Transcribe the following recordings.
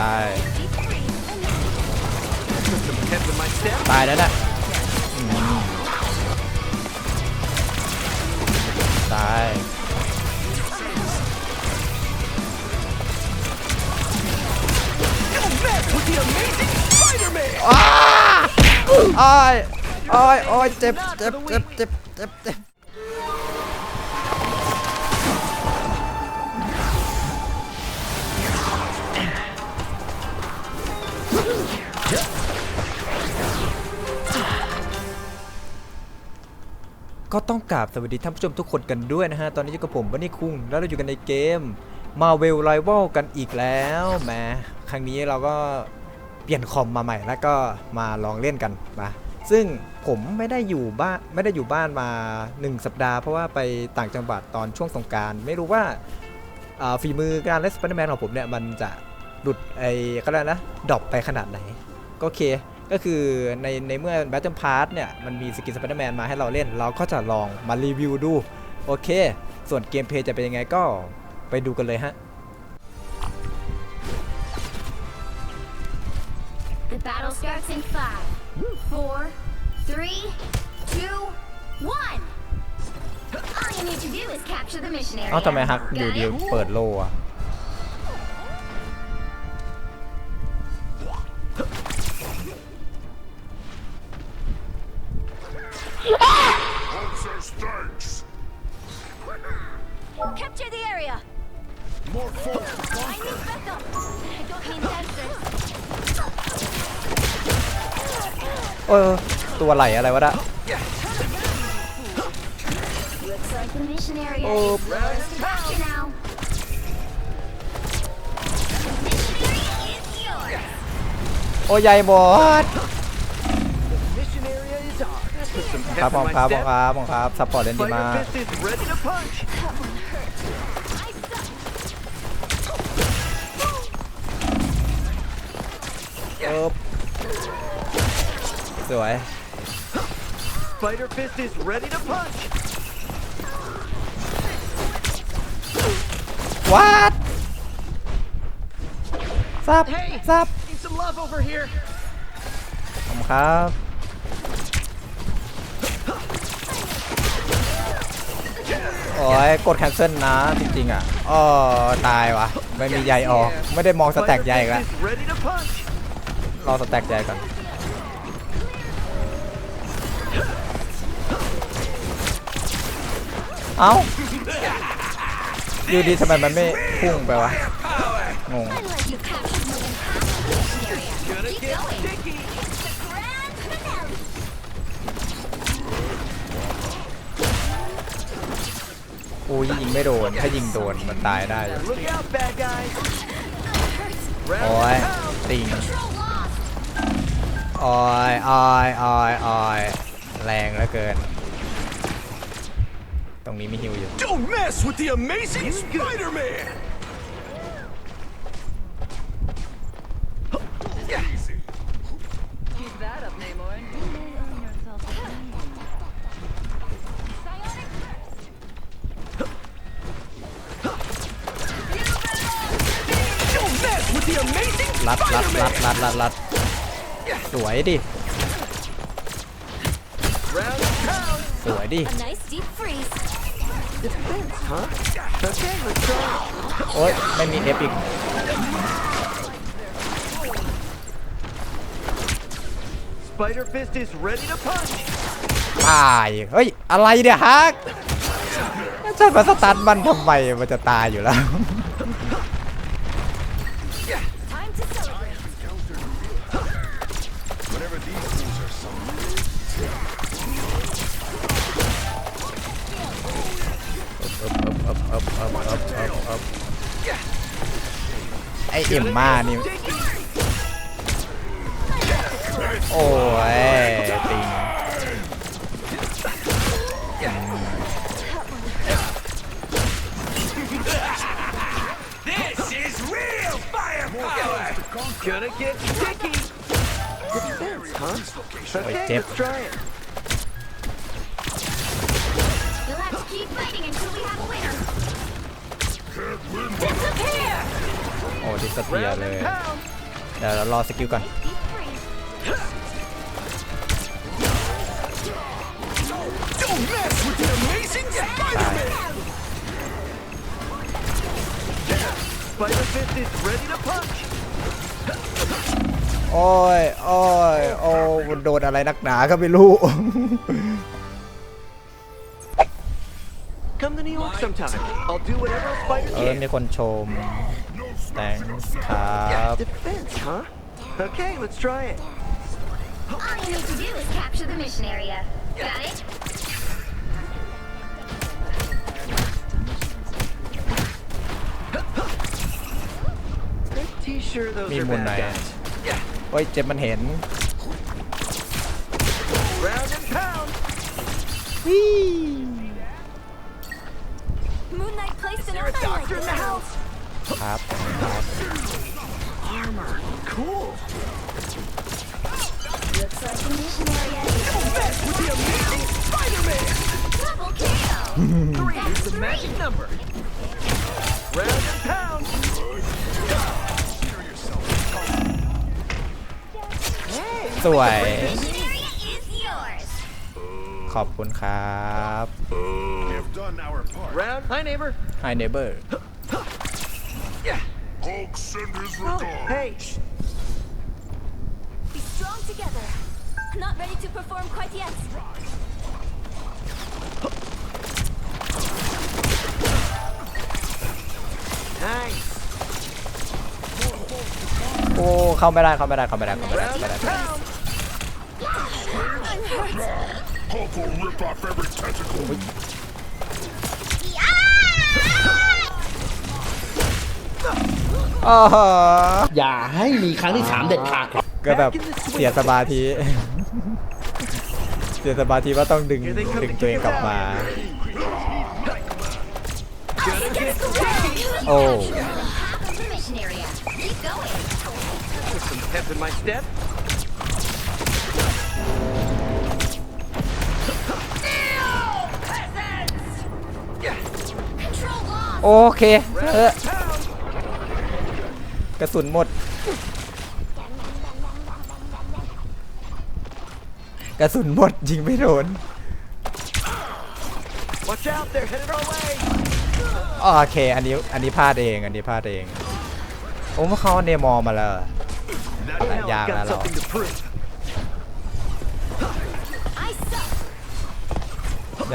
ตาย Head with my step. ตายแล้วน่ะอืมตาย With the amazing Spider-Man. อ้ายอ้ายอ้ายเจ็บเจ็บเจ็บเจ็บเจ็บ ก็ต้องกราบสวัสดีท่านผู้ชมทุกคนกันด้วยนะฮะ ตอนนี้อยู่กับผมบันนี่คุงแล้วเราอยู่กันในเกม Marvel Rival กันอีกแล้วแหมครั้งนี้เราก็เปลี่ยนคอมมาใหม่แล้วก็มาลองเล่นกันนะซึ่งผมไม่ได้อยู่บ้านไม่ได้อยู่บ้านมา 1 สัปดาห์เพราะว่าไปต่างจังหวัดตอนช่วงสงการไม่รู้ว่าอ่าฝีมือการเล่นสไปเดอร์แมนของผมเนี่ยมันจะหลุดไอ้ก็แล้วนะดรอปไปขนาดไหนก็โอเค ก็คือในในเมื่อ Battle Pass เนี่ยมันมีสกินสไปเดอร์แมนมาให้เราเล่น เราก็จะลองมารีวิวดู โอเค ส่วนเกมเพลย์จะเป็นยังไงก็ไปดูกันเลยฮะ The battle starts in five, four, three, two, one. All you need to do is capture the mission area. เอ้าทำไมฮักอยู่ดี Got it? เปิดโลอะ เออตัวไหลอะไรวะน่ะ Looks like the mission area Oh, is yours to capture now. The mission area is yours. โอ้ใหญ่หมด Mission area is ours. Put some ครับ pep มอง in ครับ my มอง step. ครับมองครับซัพพอร์ตเล่นดีมาก Spider Fist is ready to punch. That one hurt. I suck. เออ สวย Spider Fist is ready to punch. วัดซับ Hey! ซับ Need some love over here. ขอบคุณครับ โอ้ยกดแคนเซิลนะ จริงๆ อะอ๋อตายวะไม่มีใยออก ไม่ได้มองสแต็ก Spider ใยอีก Fist แล้ว is ready to punch. รอสแต็กใยก่อน เอ้ายูดีทำไมมันไม่พุ่งไปวะ งง อูยยิงไม่โดน ถ้ายิงโดนมันตายได้เลยโอ้ยติงโอ้ยโอ้ยอ้ยอ้ย แรงเหลือเกิน ตรงนี้มีฮิวอยู่ Don't mess with the amazing Spider-Man! Easy. Keep that up, Namor. You may own yourself a Psionic burst. Don't mess with the amazing รัดรัดรัด Spider-Man. รัดรัดรัดสวยดิ วยดิ A nice deep freeze. Defense, huh? Okay, let's try it. โอ๊ยไม่มีเอฟอีก Spider Fist is ready to punch. ตายเฮ้ย อะไรเนี่ยฮักฉันมาสตาร์ทมันทำไมมันจะตายอยู่แล้ว เอ็มมานี่ Sticky. โอ้ย ติง this is real firepower! Gonna get ดิสเพีย Round เลย and pound. เดี๋ยวเรารอสกิลก่อน Be free. Don't mess with the amazing Spider-Man! Spider Fist is ready to punch. โอ้ย โอ้ย โอ้มันโดนอะไรนักหนาก็ไม่รู้ Come to New York sometime. I'll do whatever a spider เออมี can. คนชม thanks ครับ Defense, huh? Okay, let's try it. All you need to do is capture the mission area. Got it? Pretty sure those มี are มุม bad ไหน guys. โอ้ย เจ็บมันเห็น Round and pound. Moon Knight placed Is there a doctor in the house? ครับครับ Armor. Cool. Looks like the mission area Mess with the amazing Spider-Man! double kill. Three is the magic number. Round and pound. Hey, สวย Mission area is yours. ขอบคุณครับ We have done our part. round. Hi, neighbor. Hi neighbor Yeah. Hulk send his Oh, hey. Be strong together. Not ready to perform quite yet. Nice. โอ้ เข้าไม่ได้ เข้าไม่ได้ เข้าไม่ได้ เข้าไม่ได้ เข้า Round ไม่ได้ and pound. Hulk will rip off every tentacle. อ๋ออย่าให้มีครั้งที่สามเด็ดขาดก็แบบเสียสมาธิ เสียสมาธิว่าต้องดึงดึงตัวเองกลับมา Gonna get Oh. Half of the mission area. Keep going. some pep in my step. Control lost. โอเคเออ Pound. กระสุนหมด กระสุนหมดยิงไม่โดน Watch out, they're headed our way. โอเค อันนี้ อันนี้พลาดเอง อันนี้พลาดเอง โอ้เมื่อเขาเอาเนมอร์มาแล้ว Now yeah, I've got hello. something to prove. I suck.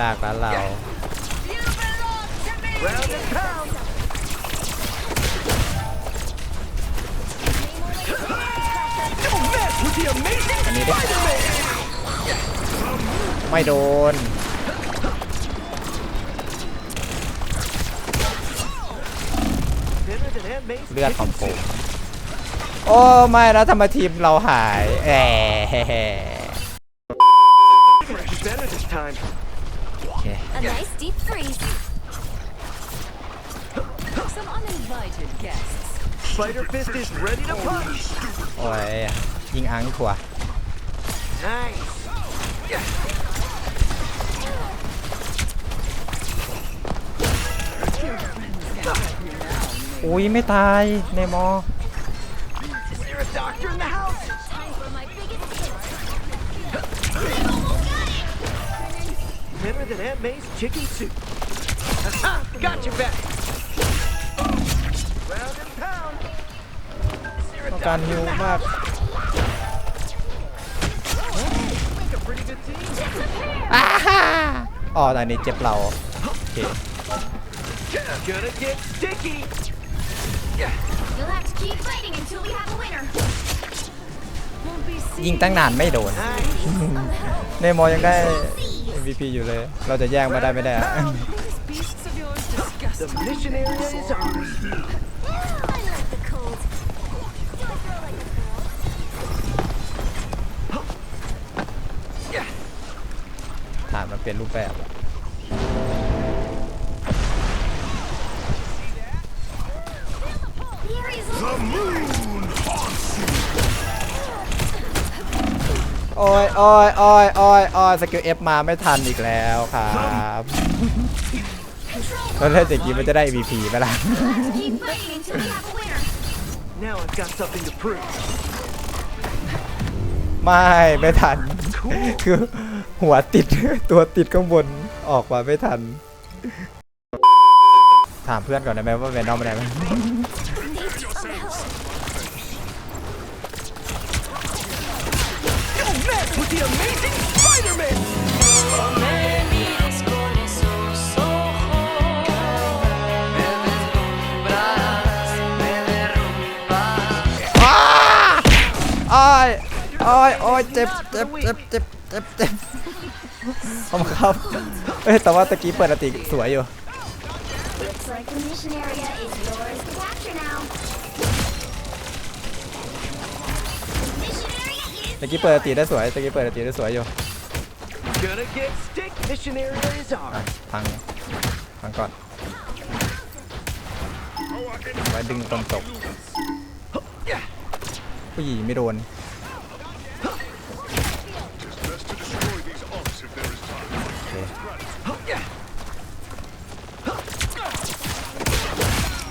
ยากแล้วเรา Round and pound. อันนี้ดิไม่โดน เลือดของผมโอ้ไม่แล้วทำไมทีมเราหายแอะ ค A nice deep freeze. Some uninvited guests. Spider Fist is ready to punch. โอ้ยยิงอังถั่ว Nice. อุ้ยไม่ตายเนมอร์ Is there a doctor in the house? Time for my biggest hit. Thinner than handmade chicken soup. Aha! Got your back. การ doctor ฮิว in the มาก house? Make a pretty good team. อ๋อแต่อันนี้เจ็บเราโอเค Gonna get sticky. You'll have to keep fighting until we have a winner. Won't be ยิง seen. ตั้งนานไม่โดน Nice. เนมอร์ยังได้ MVP อยู่เลย เราจะแย่งมาได้ไม่ได้ เปลี่ยนรูปแบบ The area's a The moon haunts you. โอ้ยโอ้ยโอ้ยโอ้ยโอ้ยสกิลเอฟมาไม่ทันอีกแล้วครับแล้วเล่นอย่างนี้มันจะได้ MVP ไหมล่ะ Keep fighting until we have a winner. Now I've got something to prove. ไม่ ไม่ทัน คือ หัวติด ตัวติดข้างบนออกมาไม่ทัน ถามเพื่อนก่อนได้ไหมว่าเวนอมอะไรไหม Don't mess with the amazing Spider-Man! À! อ้ายอ้ายอ้ายเจ็บเจ็บเจ็บเจ็บ เจ็บเจ็บขอบคุณครับเอ้ยแต่ว่าตะกี้เปิดอติสวยอยู่ Looks like the mission area is yours to capture now. Mission area is ตะกี้เปิดอติได้สวยตะกี้เปิดอติได้สวยอยู่ Gonna get stick. Mission area is อะ ours. พังพังก่อนไว้ดึงตนตก ผู้หญิงไม่โดน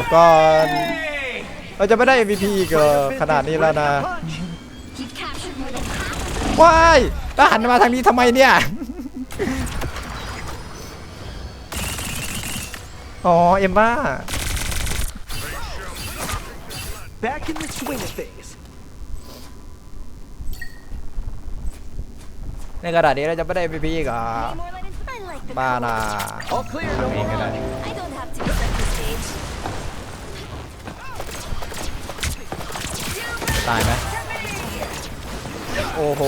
แล้วก็เราจะไม่ได้ MVP อีกเหรอ Spider Fist ขนาด is นี้แล้ว ready นะ to punch. You've captured more than half. ว้ายแล้วหันมาทางนี้ทำไมเนี่ย อ๋อ เอ็มบ้า Back in the swing of things. ในกระดาษนี้เราจะไม่ได้ MVP อีกเหรอ Any more lemons? I like the บ้า color. นะ All clear. ทำ No เอง more ก็ได้ running. I don't have to set the stage. ตายไหมโอ้โห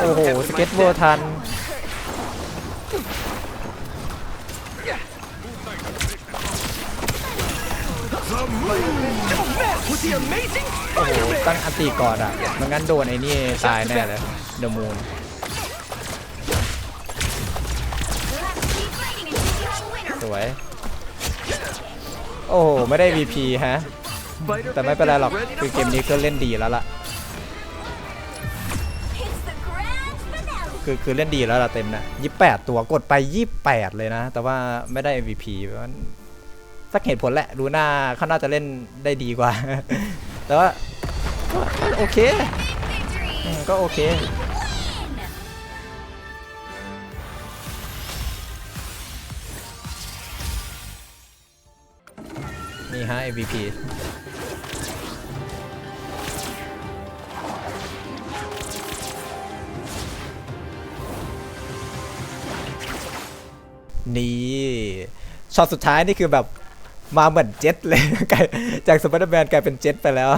โอ้โห สเก็ตโบว์ทัน โอ้โห ตั้งอันตีก่อนอะ มันงั้นโดนไอ้นี่ตายแน่เลยเดอะมูน สวย โอ้โห ไม่ได้ VP ฮะ แต่ไม่เป็นไรหรอก คือเกมนี้ก็เล่นดีแล้วล่ะ คือคือเล่นดีแล้วล่ะเต็มนะยี่แปดตัวกดไปยี่แปดเลยนะ แต่ว่าไม่ได้ MVP เพราะสักเหตุผลแหละดูหน้าเขาน่าจะเล่นได้ดีกว่า แต่ว่าโอเค ก็โอเค ฮะ MVP นี่ช็อตสุดท้ายนี่คือแบบมาเหมือนเจ็ตเลยกลายจากสไปเดอร์แมนกลายเป็นเจ็ตไปแล้ว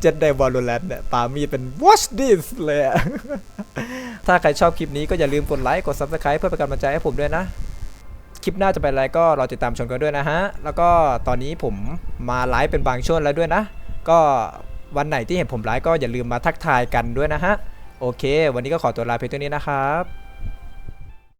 เจ็ตในบอลลูนแลนเนี่ยปามีเป็น watch this เลยถ้าใครชอบคลิปนี้ก็อย่าลืมกดไลค์ กด subscribe เพื่อเป็นกำลังใจให้ผมด้วยนะ คลิปหน้าจะเป็นอะไรก็รอติดตามชมกันด้วยนะฮะ แล้วก็ตอนนี้ผมมาไลฟ์เป็นบางช่วงแล้วด้วยนะ ก็วันไหนที่เห็นผมไลฟ์ก็อย่าลืมมาทักทายกันด้วยนะฮะ โอเค วันนี้ก็ขอตัวลาเพียงเท่านี้นะครับ